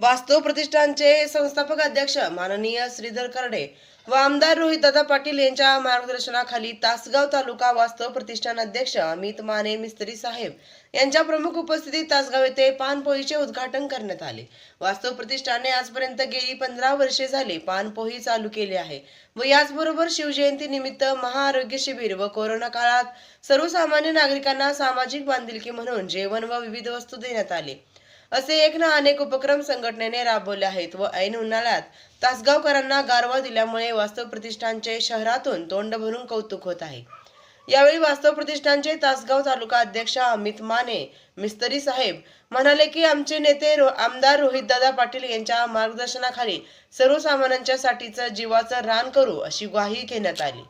वास्तव प्रतिष्ठानचे संस्थापक अध्यक्ष माननीय श्रीधर करडे व आमदार रोहितदादा पाटील यांच्या मार्गदर्शनाखाली तासगाव तालुका वास्तव प्रतिष्ठान अध्यक्ष अमित माने मिस्त्री साहेब यांच्या प्रमुख उपस्थितीत तासगाव येथे पानपोईचे उद्घाटन करण्यात आले. वास्तव प्रतिष्ठानने आजपर्यंत गेली पंधरा वर्षे झाली पानपोई चालू केली आहे व याचबरोबर शिवजयंती निमित्त महाआरोग्य शिबिर व कोरोना काळात सर्वसामान्य नागरिकांना सामाजिक बांधिलकी म्हणून जेवण व विविध वस्तू देण्यात आले. असे एक ना अनेक उपक्रम संघटनेने राबवले आहेत व ऐन उन्हाळ्यात तासगावकरांना गारवा दिल्यामुळे वास्तव प्रतिष्ठानचे शहरातून तोंड भरून कौतुक होत आहे. यावेळी वास्तव प्रतिष्ठानचे तासगाव तालुका अध्यक्ष अमित माने मिस्तरी साहेब म्हणाले की आमचे नेते रो, आमदार रोहितदादा पाटील यांच्या मार्गदर्शनाखाली सर्वसामान्यांच्या साठीचं जीवाचं रान करू अशी ग्वाही घेण्यात आली.